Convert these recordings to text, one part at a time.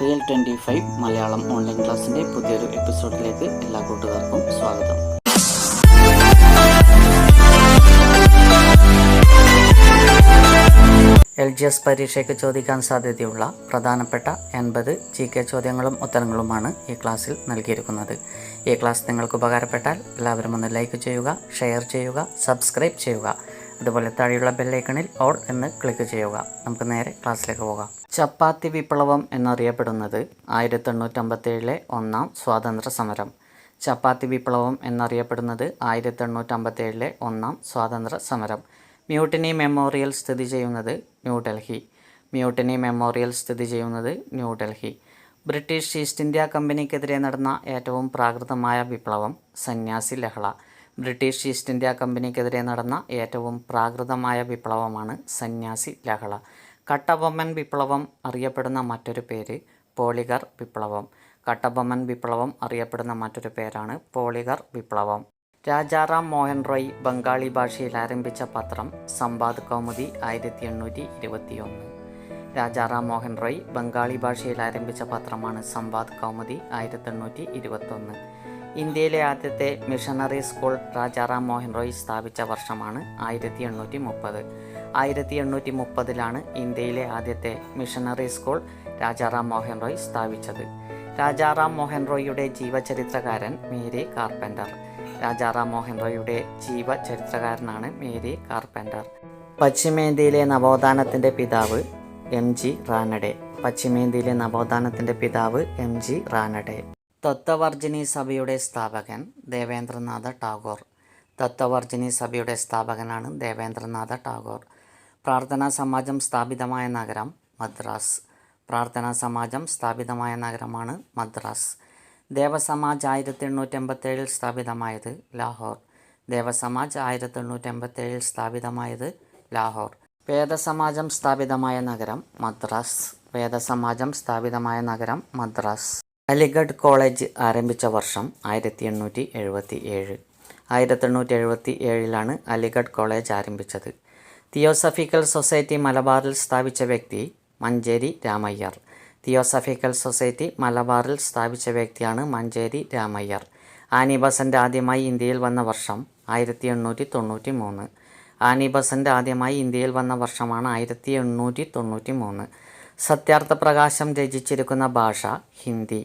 Real twenty five Malayalam online ക്ലാസ്സിന്റെ പുതിയൊരു എപ്പിസോഡിലേക്ക് എല്ലാ കൂട്ടുകാർക്കും സ്വാഗതം. എൽ ജി എസ് പരീക്ഷയ്ക്ക് ചോദിക്കാൻ സാധ്യതയുള്ള പ്രധാനപ്പെട്ട എൺപത് ജി കെ ചോദ്യങ്ങളും ഉത്തരങ്ങളുമാണ് ഈ ക്ലാസ്സിൽ നൽകിയിരിക്കുന്നത്. ഈ ക്ലാസ് നിങ്ങൾക്ക് ഉപകാരപ്പെട്ടാൽ എല്ലാവരും ഒന്ന് ലൈക്ക് ചെയ്യുക ഷെയർ ചെയ്യുക സബ്സ്ക്രൈബ് ചെയ്യുക. അതുപോലെ താഴെയുള്ള ബെല്ലൈക്കണിൽ ഓൾ എന്ന് ക്ലിക്ക് ചെയ്യുക. നമുക്ക് നേരെ ക്ലാസ്സിലേക്ക് പോകാം. ചപ്പാത്തി വിപ്ലവം എന്നറിയപ്പെടുന്നത് ആയിരത്തി എണ്ണൂറ്റമ്പത്തേഴിലെ ഒന്നാം സ്വാതന്ത്ര്യ സമരം. ചപ്പാത്തി വിപ്ലവം എന്നറിയപ്പെടുന്നത് ആയിരത്തി എണ്ണൂറ്റമ്പത്തേഴിലെ ഒന്നാം സ്വാതന്ത്ര്യ സമരം. മ്യൂട്ടിനി മെമ്മോറിയൽ സ്ഥിതി ചെയ്യുന്നത് ന്യൂഡൽഹി മ്യൂട്ടിനി മെമ്മോറിയൽ സ്ഥിതി ചെയ്യുന്നത് ന്യൂഡൽഹി ബ്രിട്ടീഷ് ഈസ്റ്റ് ഇന്ത്യ കമ്പനിക്കെതിരെ നടന്ന ഏറ്റവും പ്രാകൃതമായ വിപ്ലവം സന്യാസി ലഹള. ബ്രിട്ടീഷ് ഈസ്റ്റ് ഇന്ത്യ കമ്പനിക്കെതിരെ നടന്ന ഏറ്റവും പ്രാകൃതമായ വിപ്ലവമാണ് സന്യാസി ലഹള. കട്ടബൊമ്മൻ വിപ്ലവം അറിയപ്പെടുന്ന മറ്റൊരു പേര് പോളികർ വിപ്ലവം. കട്ടബൊമ്മൻ വിപ്ലവം അറിയപ്പെടുന്ന മറ്റൊരു പേരാണ് പോളികർ വിപ്ലവം. രാജാറാം മോഹൻ റോയ് ബംഗാളി ഭാഷയിൽ ആരംഭിച്ച പത്രം സമ്പാദ് കൗമുദി ആയിരത്തി എണ്ണൂറ്റി ഇരുപത്തിയൊന്ന് രാജാറാം മോഹൻ റോയ് ബംഗാളി ഭാഷയിൽ ആരംഭിച്ച പത്രമാണ് സമ്പാദ് കൗമുദി ആയിരത്തി എണ്ണൂറ്റി ഇരുപത്തൊന്ന് ഇന്ത്യയിലെ ആദ്യത്തെ മിഷണറി സ്കൂൾ രാജാറാം മോഹൻ റോയ് സ്ഥാപിച്ച വർഷമാണ് ആയിരത്തി എണ്ണൂറ്റി മുപ്പത് ആയിരത്തി എണ്ണൂറ്റി മുപ്പതിലാണ് ഇന്ത്യയിലെ ആദ്യത്തെ മിഷണറി സ്കൂൾ രാജാറാം മോഹൻ റോയ് സ്ഥാപിച്ചത്. രാജാറാം മോഹൻ റോയിയുടെ ജീവചരിത്രകാരൻ മേരി കാർപ്പന്റർ. രാജാറാം മോഹൻ റോയിയുടെ ജീവചരിത്രകാരനാണ് മേരി കാർപ്പന്റർ. പശ്ചിമേന്ത്യയിലെ നവോത്ഥാനത്തിന്റെ പിതാവ് എം ജി റാനഡെ. പശ്ചിമേന്ത്യയിലെ നവോത്ഥാനത്തിന്റെ പിതാവ് എം ജി റാനഡെ. തത്വവർജിനി സഭയുടെ സ്ഥാപകൻ ദേവേന്ദ്രനാഥ ടാഗോർ. തത്വവർജിനി സഭയുടെ സ്ഥാപകനാണ് ദേവേന്ദ്രനാഥ ടാഗോർ. പ്രാർത്ഥനാ സമാജം സ്ഥാപിതമായ നഗരം മദ്രാസ്. പ്രാർത്ഥനാ സമാജം സ്ഥാപിതമായ നഗരമാണ് മദ്രാസ്. ദേവസമാജ് ആയിരത്തി എണ്ണൂറ്റി എൺപത്തേഴിൽ സ്ഥാപിതമായത് ലാഹോർ. ദേവസമാജ് ആയിരത്തി എണ്ണൂറ്റി എൺപത്തേഴിൽ സ്ഥാപിതമായത് ലാഹോർ. വേദസമാജം സ്ഥാപിതമായ നഗരം മദ്രാസ്. വേദസമാജം സ്ഥാപിതമായ നഗരം മദ്രാസ്. അലിഗഡ് കോളേജ് ആരംഭിച്ച വർഷം ആയിരത്തി എണ്ണൂറ്റി എഴുപത്തി ഏഴ് ആയിരത്തി എണ്ണൂറ്റി എഴുപത്തി ഏഴിലാണ് അലിഗഡ് കോളേജ് ആരംഭിച്ചത്. തിയോസഫിക്കൽ സൊസൈറ്റി മലബാറിൽ സ്ഥാപിച്ച വ്യക്തി മഞ്ചേരി രാമയ്യർ. തിയോസഫിക്കൽ സൊസൈറ്റി മലബാറിൽ സ്ഥാപിച്ച വ്യക്തിയാണ് മഞ്ചേരി രാമയ്യർ. ആനി ബസന്റ് ആദ്യമായി ഇന്ത്യയിൽ വന്ന വർഷം ആയിരത്തി എണ്ണൂറ്റി തൊണ്ണൂറ്റി മൂന്ന് ആനി ബസന്റ് ആദ്യമായി ഇന്ത്യയിൽ വന്ന വർഷമാണ് ആയിരത്തി എണ്ണൂറ്റി തൊണ്ണൂറ്റി മൂന്ന് സത്യാർത്ഥ പ്രകാശം രചിച്ചിരിക്കുന്ന ഭാഷ ഹിന്ദി.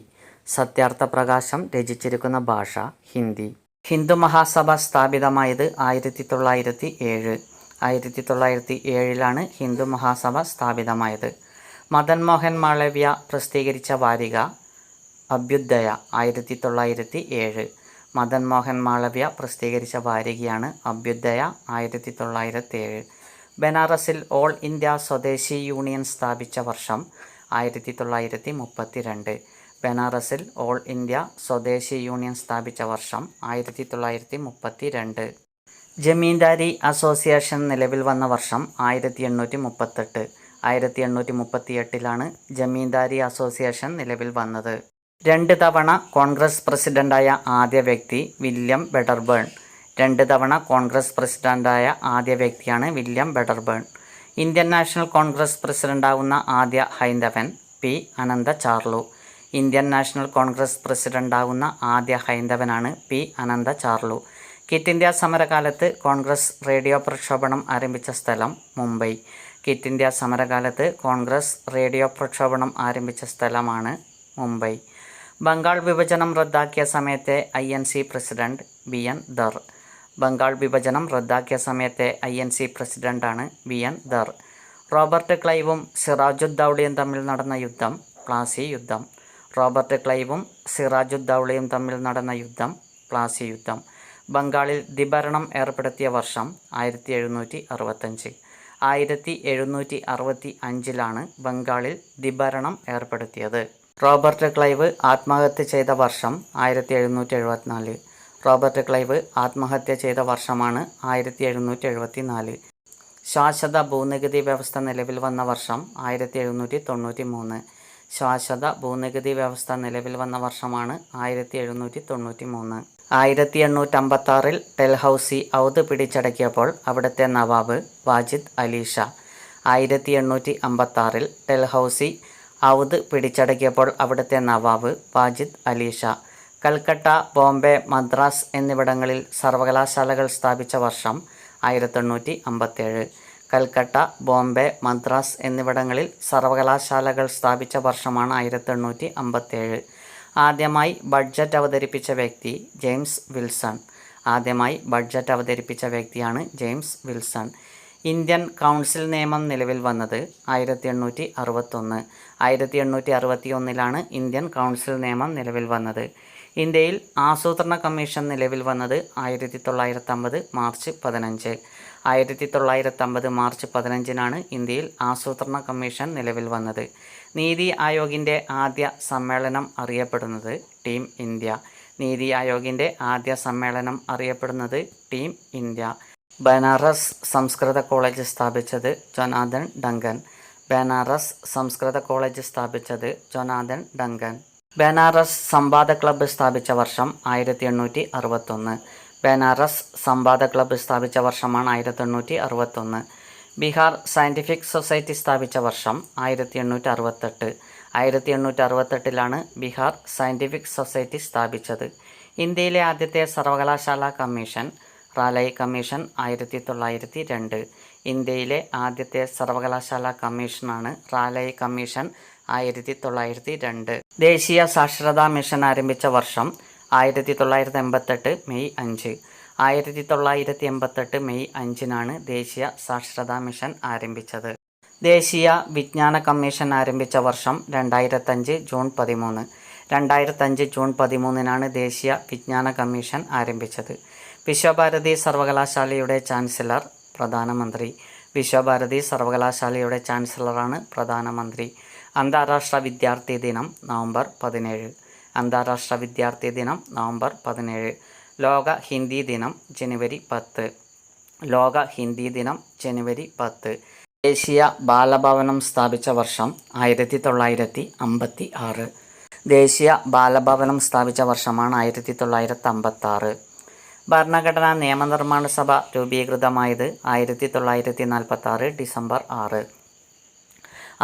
സത്യാർത്ഥ പ്രകാശം രചിച്ചിരിക്കുന്ന ഭാഷ ഹിന്ദി. ഹിന്ദു മഹാസഭ സ്ഥാപിതമായത് ആയിരത്തി തൊള്ളായിരത്തി ഏഴ്. ആയിരത്തി തൊള്ളായിരത്തി ഏഴിലാണ് ഹിന്ദു മഹാസഭ സ്ഥാപിതമായത്. മദൻ മോഹൻ മാളവ്യ പ്രസിദ്ധീകരിച്ച വാരിക അഭ്യുദയ ആയിരത്തി തൊള്ളായിരത്തി ഏഴ്. മദൻ മോഹൻ മാളവ്യ പ്രസിദ്ധീകരിച്ച വാരികയാണ് അഭ്യുദയ ആയിരത്തി തൊള്ളായിരത്തി ഏഴ്. ബനാറസിൽ ഓൾ ഇന്ത്യ സ്വദേശി യൂണിയൻ സ്ഥാപിച്ച വർഷം ആയിരത്തി തൊള്ളായിരത്തി മുപ്പത്തി രണ്ട് ബനാറസിൽ ഓൾ ഇന്ത്യ സ്വദേശി യൂണിയൻ സ്ഥാപിച്ച വർഷം ആയിരത്തി തൊള്ളായിരത്തി മുപ്പത്തി രണ്ട് ജമീന്ദാരി അസോസിയേഷൻ നിലവിൽ വന്ന വർഷം ആയിരത്തി എണ്ണൂറ്റി മുപ്പത്തെട്ട് ആയിരത്തി എണ്ണൂറ്റി മുപ്പത്തി എട്ടിലാണ് ജമീന്ദാരി അസോസിയേഷൻ നിലവിൽ വന്നത്. രണ്ട് തവണ കോൺഗ്രസ് പ്രസിഡന്റായ ആദ്യ വ്യക്തി വില്യം ബെഡർബേൺ. രണ്ട് തവണ കോൺഗ്രസ് പ്രസിഡന്റായ ആദ്യ വ്യക്തിയാണ് William Wedderburn. Indian National Congress പ്രസിഡന്റാവുന്ന ആദ്യ ഹൈന്ദവൻ P Ananda Charlu. Indian National Congress പ്രസിഡന്റാവുന്ന ആദ്യ ഹൈന്ദവനാണ് P Ananda Charlu. Quit India സമരകാലത്ത് Congress radio പ്രക്ഷോഭണം ആരംഭിച്ച സ്ഥലം മുംബൈ. കിറ്റ് ഇന്ത്യ സമരകാലത്ത് കോൺഗ്രസ് റേഡിയോ പ്രക്ഷോഭണം ആരംഭിച്ച സ്ഥലമാണ് മുംബൈ. ബംഗാൾ വിഭജനം റദ്ദാക്കിയ സമയത്തെ I N C president B N Dhar Bengal വിഭജനം റദ്ദാക്കിയ സമയത്തെ ഐ എൻ സി പ്രസിഡന്റാണ് ബി എൻ ദർ റോബർട്ട് ക്ലൈവും സിറാജുദ്ദൌഡിയും തമ്മിൽ നടന്ന യുദ്ധം പ്ലാസി യുദ്ധം. റോബർട്ട് ക്ലൈവും സിറാജുദ്ദൗളയും തമ്മിൽ നടന്ന യുദ്ധം പ്ലാസി യുദ്ധം ബംഗാളിൽ ദിഭരണം ഏർപ്പെടുത്തിയ വർഷം ആയിരത്തി എഴുന്നൂറ്റി അറുപത്തഞ്ച് ആയിരത്തി എഴുന്നൂറ്റി അറുപത്തി അഞ്ചിലാണ് ബംഗാളിൽ ദിഭരണം ഏർപ്പെടുത്തിയത്. റോബർട്ട് ക്ലൈവ് ആത്മഹത്യ ചെയ്ത വർഷം ആയിരത്തി എഴുന്നൂറ്റി എഴുപത്തിനാല് റോബർട്ട് ക്ലൈവ് ആത്മഹത്യ ചെയ്ത വർഷമാണ് ആയിരത്തി എഴുന്നൂറ്റി എഴുപത്തി നാല് ശാശ്വത ഭൂനികുതി വ്യവസ്ഥ നിലവിൽ വന്ന വർഷം ആയിരത്തി എഴുന്നൂറ്റി തൊണ്ണൂറ്റി മൂന്ന് ശാശ്വത ഭൂനികുതി വ്യവസ്ഥ നിലവിൽ വന്ന വർഷമാണ് ആയിരത്തി എഴുന്നൂറ്റി തൊണ്ണൂറ്റി മൂന്ന് ആയിരത്തി എണ്ണൂറ്റമ്പത്താറിൽ ഡൽഹൌസി ഔദ് പിടിച്ചടക്കിയപ്പോൾ അവിടുത്തെ നവാബ് വാജിദ് അലീഷ. ആയിരത്തി എണ്ണൂറ്റി അമ്പത്താറിൽ ഡൽഹൌസി ഔദ് പിടിച്ചടക്കിയപ്പോൾ അവിടുത്തെ നവാബ് വാജിദ് അലീഷ. കൽക്കട്ട ബോംബെ മദ്രാസ് എന്നിവിടങ്ങളിൽ സർവകലാശാലകൾ സ്ഥാപിച്ച വർഷം ആയിരത്തി ആയിരത്തെണ്ണൂറ്റി അമ്പത്തേഴ് കൽക്കട്ട ബോംബെ മദ്രാസ് എന്നിവിടങ്ങളിൽ സർവകലാശാലകൾ സ്ഥാപിച്ച വർഷമാണ് ആയിരത്തി ആയിരത്തെണ്ണൂറ്റി അമ്പത്തേഴ് ആദ്യമായി ബഡ്ജറ്റ് അവതരിപ്പിച്ച വ്യക്തി ജെയിംസ് വിൽസൺ. ആദ്യമായി ബഡ്ജറ്റ് അവതരിപ്പിച്ച വ്യക്തിയാണ് ജെയിംസ് വിൽസൺ. ഇന്ത്യൻ കൗൺസിൽ നിയമം നിലവിൽ വന്നത് ആയിരത്തി എണ്ണൂറ്റി അറുപത്തൊന്ന് ആയിരത്തി എണ്ണൂറ്റി അറുപത്തി ഒന്നിലാണ് ഇന്ത്യൻ കൗൺസിൽ നിയമം നിലവിൽ വന്നത്. ഇന്ത്യയിൽ ആസൂത്രണ കമ്മീഷൻ നിലവിൽ വന്നത് ആയിരത്തി തൊള്ളായിരത്തി അമ്പത് മാർച്ച് പതിനഞ്ച്. ആയിരത്തി തൊള്ളായിരത്തി അമ്പത് മാർച്ച് പതിനഞ്ചിനാണ് ഇന്ത്യയിൽ ആസൂത്രണ കമ്മീഷൻ നിലവിൽ വന്നത്. നീതി ആയോഗിന്റെ ആദ്യ സമ്മേളനം അറിയപ്പെടുന്നത് ടീം ഇന്ത്യ. നീതി ആയോഗിന്റെ ആദ്യ സമ്മേളനം അറിയപ്പെടുന്നത് ടീം ഇന്ത്യ. ബനാറസ് സംസ്കൃത കോളേജ് സ്ഥാപിച്ചത് ജൊനാഥൻ ഡങ്കൻ. ബനാറസ് സംസ്കൃത കോളേജ് സ്ഥാപിച്ചത് ജൊനാഥൻ ഡങ്കൻ. ബനാറസ് സംവാദ ക്ലബ്ബ് സ്ഥാപിച്ച വർഷം ആയിരത്തി എണ്ണൂറ്റി അറുപത്തൊന്ന്. ബനാറസ് സംവാദ ക്ലബ്ബ് സ്ഥാപിച്ച വർഷമാണ് ആയിരത്തി എണ്ണൂറ്റി അറുപത്തൊന്ന് ബീഹാർ സയന്റിഫിക് സൊസൈറ്റി സ്ഥാപിച്ച വർഷം ആയിരത്തി എണ്ണൂറ്റി അറുപത്തെട്ട് ആയിരത്തി എണ്ണൂറ്റി അറുപത്തെട്ടിലാണ് ബീഹാർ സയന്റിഫിക് സൊസൈറ്റി സ്ഥാപിച്ചത്. ഇന്ത്യയിലെ ആദ്യത്തെ സർവകലാശാല കമ്മീഷൻ റാലൈ കമ്മീഷൻ ആയിരത്തി തൊള്ളായിരത്തി രണ്ട് ഇന്ത്യയിലെ ആദ്യത്തെ സർവകലാശാല കമ്മീഷനാണ് റാലൈ കമ്മീഷൻ ആയിരത്തി തൊള്ളായിരത്തി രണ്ട് ദേശീയ സാക്ഷരതാ മിഷൻ ആരംഭിച്ച വർഷം ആയിരത്തി തൊള്ളായിരത്തി എൺപത്തെട്ട് മെയ് അഞ്ച്. ആയിരത്തി തൊള്ളായിരത്തി എൺപത്തെട്ട് മെയ് അഞ്ചിനാണ് ദേശീയ സാക്ഷരതാ മിഷൻ ആരംഭിച്ചത്. ദേശീയ വിജ്ഞാന കമ്മീഷൻ ആരംഭിച്ച വർഷം രണ്ടായിരത്തഞ്ച് ജൂൺ പതിമൂന്ന്. രണ്ടായിരത്തഞ്ച് ജൂൺ പതിമൂന്നിനാണ് ദേശീയ വിജ്ഞാന കമ്മീഷൻ ആരംഭിച്ചത്. വിശ്വഭാരതി സർവകലാശാലയുടെ ചാൻസലർ പ്രധാനമന്ത്രി. വിശ്വഭാരതി സർവകലാശാലയുടെ ചാൻസലറാണ് പ്രധാനമന്ത്രി. അന്താരാഷ്ട്ര വിദ്യാർത്ഥി ദിനം നവംബർ പതിനേഴ്. അന്താരാഷ്ട്ര വിദ്യാർത്ഥി ദിനം നവംബർ പതിനേഴ്. ലോക ഹിന്ദി ദിനം ജനുവരി പത്ത്. ലോക ഹിന്ദി ദിനം ജനുവരി പത്ത്. ദേശീയ ബാലഭവനം സ്ഥാപിച്ച വർഷം ആയിരത്തി തൊള്ളായിരത്തി അമ്പത്തി ആറ് ദേശീയ ബാലഭവനം സ്ഥാപിച്ച വർഷമാണ് ആയിരത്തി തൊള്ളായിരത്തി അമ്പത്തി ആറ് ഭരണഘടനാ നിയമനിർമ്മാണ സഭ രൂപീകൃതമായത് ആയിരത്തി തൊള്ളായിരത്തി നാൽപ്പത്തി ആറ് ഡിസംബർ ആറ്.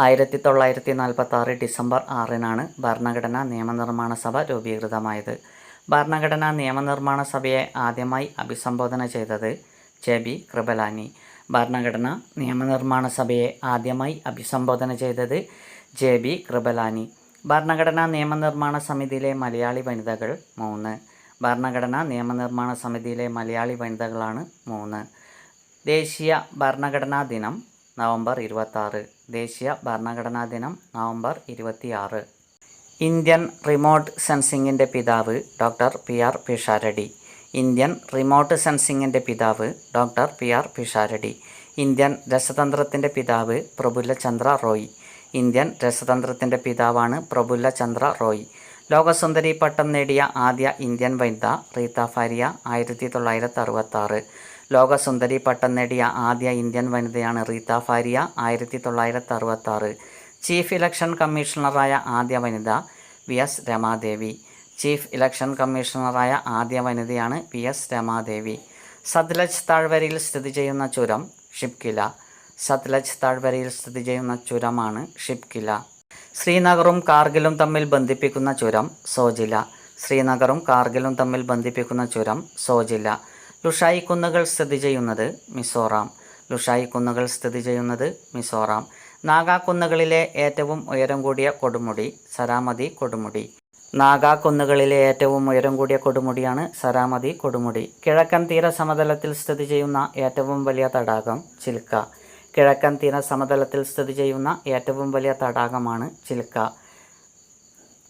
ആയിരത്തി തൊള്ളായിരത്തി നാൽപ്പത്തി ഡിസംബർ ആറിനാണ് ഭരണഘടനാ നിയമനിർമ്മാണ സഭ രൂപീകൃതമായത്. ഭരണഘടനാ നിയമനിർമ്മാണ സഭയെ ആദ്യമായി അഭിസംബോധന ചെയ്തത് ജെ ബി കൃപലാനി. ഭരണഘടനാ നിയമനിർമ്മാണ സഭയെ ആദ്യമായി അഭിസംബോധന ചെയ്തത് ജെ ബി കൃപലാനി. ഭരണഘടനാ നിയമനിർമ്മാണ സമിതിയിലെ മലയാളി വനിതകൾ മൂന്ന്. ഭരണഘടനാ നിയമനിർമ്മാണ സമിതിയിലെ മലയാളി വനിതകളാണ് മൂന്ന്. ദേശീയ ഭരണഘടനാ ദിനം നവംബർ ഇരുപത്താറ്. ദേശീയ ഭരണഘടനാ ദിനം നവംബർ ഇരുപത്തിയാറ്. ഇന്ത്യൻ റിമോട്ട് സെൻസിങ്ങിന്റെ പിതാവ് doctor P R Pisharody. Indian remote സെൻസിങ്ങിന്റെ പിതാവ് doctor P R Pisharody. Indian രസതന്ത്രത്തിന്റെ പിതാവ് പ്രഫുല്ല ചന്ദ്ര റോയ്. ഇന്ത്യൻ രസതന്ത്രത്തിന്റെ പിതാവാണ് പ്രഫുല്ല ചന്ദ്ര റോയ്. ലോകസുന്ദരി പട്ടം നേടിയ ആദ്യ ഇന്ത്യൻ വനിത റീത്ത ഫാരിയ ആയിരത്തി തൊള്ളായിരത്തി അറുപത്താറ്. ലോകസുന്ദരി പട്ടം നേടിയ ആദ്യ ഇന്ത്യൻ വനിതയാണ് റീത്ത ഫാരിയ ആയിരത്തി തൊള്ളായിരത്തി അറുപത്താറ് ചീഫ് ഇലക്ഷൻ കമ്മീഷണറായ ആദ്യ വനിത V S Ramadevi. Chief election കമ്മീഷണറായ ആദ്യ വനിതയാണ് വി എസ് രമാദേവി. സത്ലജ് താഴ്വരയിൽ സ്ഥിതി ചെയ്യുന്ന ചുരം ഷിപ്കില. സത്ലജ് താഴ്വരയിൽ സ്ഥിതി ചെയ്യുന്ന ചുരമാണ് ഷിപ്കില. ശ്രീനഗറും കാർഗിലും തമ്മിൽ ബന്ധിപ്പിക്കുന്ന ചുരം സോജില. ശ്രീനഗറും കാർഗിലും തമ്മിൽ ബന്ധിപ്പിക്കുന്ന ചുരം സോജില. ലുഷായി കുന്നുകൾ സ്ഥിതി ചെയ്യുന്നത് മിസോറാം. ലുഷായി കുന്നുകൾ സ്ഥിതി ചെയ്യുന്നത് മിസോറാം. നാഗാ കുന്നുകളിലെ ഏറ്റവും ഉയരം കൂടിയ കൊടുമുടി സരാമതി കൊടുമുടി. നാഗാ കുന്നുകളിലെ ഏറ്റവും ഉയരം കൂടിയ കൊടുമുടിയാണ് സരാമതി കൊടുമുടി. കിഴക്കൻ തീര സമതലത്തിൽ സ്ഥിതി ചെയ്യുന്ന ഏറ്റവും വലിയ തടാകം ചിൽക്ക. കിഴക്കൻ തീര സമതലത്തിൽ സ്ഥിതി ചെയ്യുന്ന ഏറ്റവും വലിയ തടാകമാണ് ചിൽക്ക.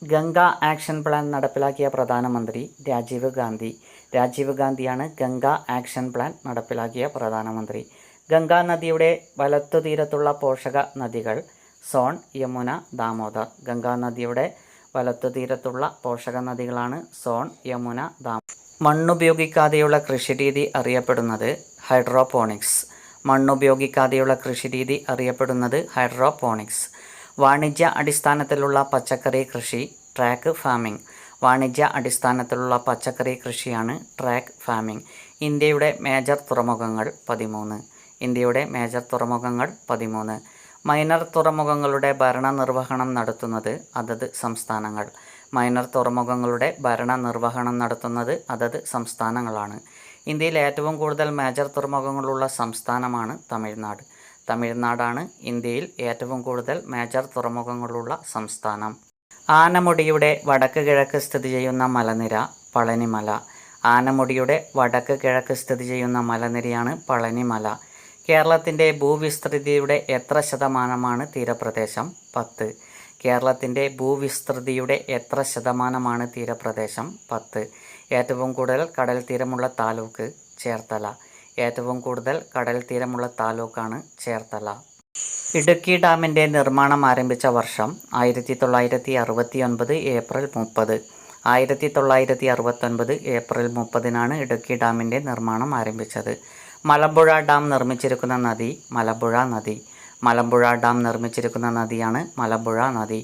ഗംഗ ആക്ഷൻ പ്ലാൻ നടപ്പിലാക്കിയ പ്രധാനമന്ത്രി രാജീവ് ഗാന്ധി. രാജീവ് ഗാന്ധിയാണ് ഗംഗ ആക്ഷൻ പ്ലാൻ നടപ്പിലാക്കിയ പ്രധാനമന്ത്രി. ഗംഗാ നദിയുടെ വലത്തു തീരത്തുള്ള പോഷക നദികൾ സോൺ യമുന ദാമോദർ. ഗംഗാ നദിയുടെ വലത്തു തീരത്തുള്ള പോഷക നദികളാണ് സോൺ യമുന ദാമോദർ. മണ്ണുപയോഗിക്കാതെയുള്ള കൃഷിരീതി അറിയപ്പെടുന്നത് ഹൈഡ്രോപോണിക്സ്. മണ്ണുപയോഗിക്കാതെയുള്ള കൃഷിരീതി അറിയപ്പെടുന്നത് ഹൈഡ്രോപോണിക്സ്. വാണിജ്യ അടിസ്ഥാനത്തിലുള്ള പച്ചക്കറി കൃഷി ട്രാക്ക് ഫാമിംഗ്. വാണിജ്യ അടിസ്ഥാനത്തിലുള്ള പച്ചക്കറി കൃഷിയാണ് ട്രാക്ക് ഫാമിംഗ്. ഇന്ത്യയുടെ മേജർ തുറമുഖങ്ങൾ പതിമൂന്ന്. ഇന്ത്യയുടെ മേജർ തുറമുഖങ്ങൾ പതിമൂന്ന്. മൈനർ തുറമുഖങ്ങളുടെ ഭരണ നിർവഹണം നടത്തുന്നത് അതത് സംസ്ഥാനങ്ങൾ. മൈനർ തുറമുഖങ്ങളുടെ ഭരണ നിർവഹണം നടത്തുന്നത് അതത് സംസ്ഥാനങ്ങളാണ്. ഇന്ത്യയിൽ ഏറ്റവും കൂടുതൽ മേജർ തുറമുഖങ്ങളുള്ള സംസ്ഥാനമാണ് തമിഴ്നാട്. തമിഴ്നാടാണ് ഇന്ത്യയിൽ ഏറ്റവും കൂടുതൽ മേജർ തുറമുഖങ്ങളുള്ള സംസ്ഥാനം. ആനമുടിയുടെ വടക്ക് കിഴക്ക് സ്ഥിതി ചെയ്യുന്ന മലനിര പളനിമല. ആനമുടിയുടെ വടക്ക് കിഴക്ക് സ്ഥിതി ചെയ്യുന്ന മലനിരയാണ് പളനിമല. കേരളത്തിന്റെ ഭൂവിസ്തൃതിയുടെ എത്ര ശതമാനമാണ് തീരപ്രദേശം? പത്ത്. കേരളത്തിന്റെ ഭൂവിസ്തൃതിയുടെ എത്ര ശതമാനമാണ് തീരപ്രദേശം? പത്ത്. ഏറ്റവും കൂടുതൽ കടൽ തീരമുള്ള താലൂക്ക് ചേർത്തല. ഏറ്റവും കൂടുതൽ കടൽ തീരമുള്ള താലൂക്കാണ് ചേർത്തല. ഇടുക്കി ഡാമിന്റെ നിർമ്മാണം ആരംഭിച്ച വർഷം ആയിരത്തി തൊള്ളായിരത്തി അറുപത്തി ഒൻപത് ഏപ്രിൽ മുപ്പത്. ആയിരത്തി തൊള്ളായിരത്തി അറുപത്തൊൻപത് ഏപ്രിൽ മുപ്പതിനാണ് ഇടുക്കി ഡാമിന്റെ നിർമ്മാണം ആരംഭിച്ചത്. മലമ്പുഴ ഡാം നിർമ്മിച്ചിരിക്കുന്ന നദി മലമ്പുഴ നദി. മലമ്പുഴ ഡാം നിർമ്മിച്ചിരിക്കുന്ന നദിയാണ് മലമ്പുഴ നദി.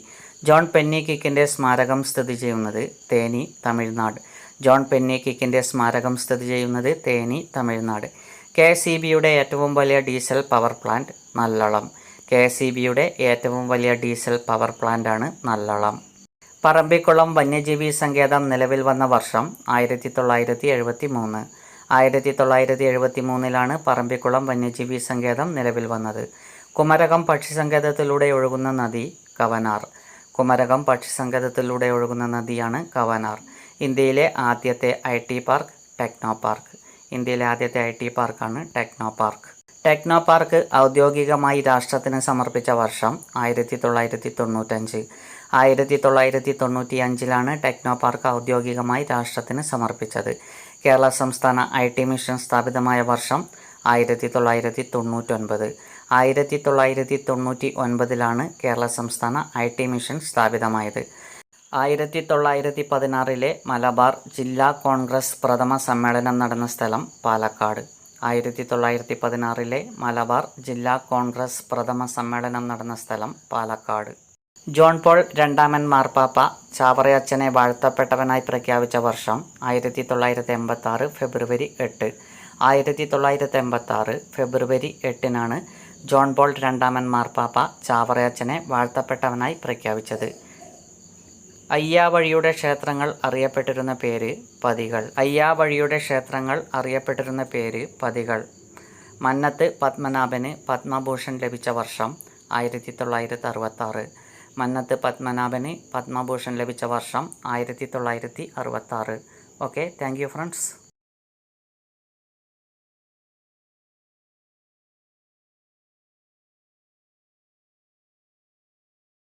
ജോൺ പെന്നി കിക്കിന്റെ സ്മാരകം സ്ഥിതി ചെയ്യുന്നത് തേനി തമിഴ്നാട്. ജോൺ പെന്നി കിക്കിന്റെ സ്മാരകം സ്ഥിതി ചെയ്യുന്നത് തേനി തമിഴ്നാട്. കെ ഇ ബിയുടെ ഏറ്റവും വലിയ diesel power plant Nallalam. K E ബിയുടെ ഏറ്റവും വലിയ ഡീസൽ പവർ പ്ലാന്റാണ് നല്ലളം. പറമ്പിക്കുളം വന്യജീവി സങ്കേതം നിലവിൽ വന്ന വർഷം ആയിരത്തി തൊള്ളായിരത്തി എഴുപത്തി മൂന്ന് ആയിരത്തി തൊള്ളായിരത്തി എഴുപത്തി മൂന്നിലാണ് പറമ്പിക്കുളം വന്യജീവി സങ്കേതം നിലവിൽ വന്നത്. കുമരകം പക്ഷി സങ്കേതത്തിലൂടെ ഒഴുകുന്ന നദി കവനാർ. കുമരകം പക്ഷി സങ്കേതത്തിലൂടെ ഒഴുകുന്ന നദിയാണ് കവനാർ. ഇന്ത്യയിലെ ആദ്യത്തെ I T park techno park. ഇന്ത്യയിലെ ആദ്യത്തെ ഐ ടി പാർക്കാണ് ടെക്നോ പാർക്ക്. ടെക്നോ പാർക്ക് ഔദ്യോഗികമായി രാഷ്ട്രത്തിന് സമർപ്പിച്ച വർഷം ആയിരത്തി തൊള്ളായിരത്തി തൊണ്ണൂറ്റഞ്ച്. ആയിരത്തി തൊള്ളായിരത്തി തൊണ്ണൂറ്റി അഞ്ചിലാണ് ടെക്നോ പാർക്ക് ഔദ്യോഗികമായി രാഷ്ട്രത്തിന് സമർപ്പിച്ചത്. കേരള സംസ്ഥാന ഐ ടി മിഷൻ സ്ഥാപിതമായ വർഷം ആയിരത്തി തൊള്ളായിരത്തി തൊണ്ണൂറ്റൊൻപത്. ആയിരത്തി തൊള്ളായിരത്തി തൊണ്ണൂറ്റി ഒൻപതിലാണ് കേരള സംസ്ഥാന ഐ ടി മിഷൻ സ്ഥാപിതമായത്. ആയിരത്തി തൊള്ളായിരത്തി പതിനാറിലെ മലബാർ ജില്ലാ കോൺഗ്രസ് പ്രഥമ സമ്മേളനം നടന്ന സ്ഥലം പാലക്കാട്. ആയിരത്തി തൊള്ളായിരത്തി പതിനാറിലെ മലബാർ ജില്ലാ കോൺഗ്രസ് പ്രഥമ സമ്മേളനം നടന്ന സ്ഥലം പാലക്കാട്. ജോൺ പോൾ രണ്ടാമൻ മാർപ്പാപ്പ ചാവറയച്ചനെ വാഴ്ത്തപ്പെട്ടവനായി പ്രഖ്യാപിച്ച വർഷം ആയിരത്തി തൊള്ളായിരത്തി എൺപത്തി ആറ് ഫെബ്രുവരി എട്ട്. ആയിരത്തി തൊള്ളായിരത്തി എൺപത്തി ആറ് ഫെബ്രുവരി എട്ടിനാണ് ജോൺ പോൾ രണ്ടാമൻ മാർപ്പാപ്പ ചാവറയച്ചനെ വാഴ്ത്തപ്പെട്ടവനായി പ്രഖ്യാപിച്ചത്. അയ്യാവഴിയുടെ ക്ഷേത്രങ്ങൾ അറിയപ്പെട്ടിരുന്ന പേര് പതികൾ. അയ്യാവഴിയുടെ ക്ഷേത്രങ്ങൾ അറിയപ്പെട്ടിരുന്ന പേര് പതികൾ. മന്നത്ത് പത്മനാഭന് പത്മഭൂഷൺ ലഭിച്ച വർഷം ആയിരത്തി തൊള്ളായിരത്തി അറുപത്താറ് മന്നത്ത് പത്മനാഭന് പത്മഭൂഷൺ ലഭിച്ച വർഷം ആയിരത്തി തൊള്ളായിരത്തി അറുപത്താറ് ഓക്കെ താങ്ക് യു ഫ്രണ്ട്സ്.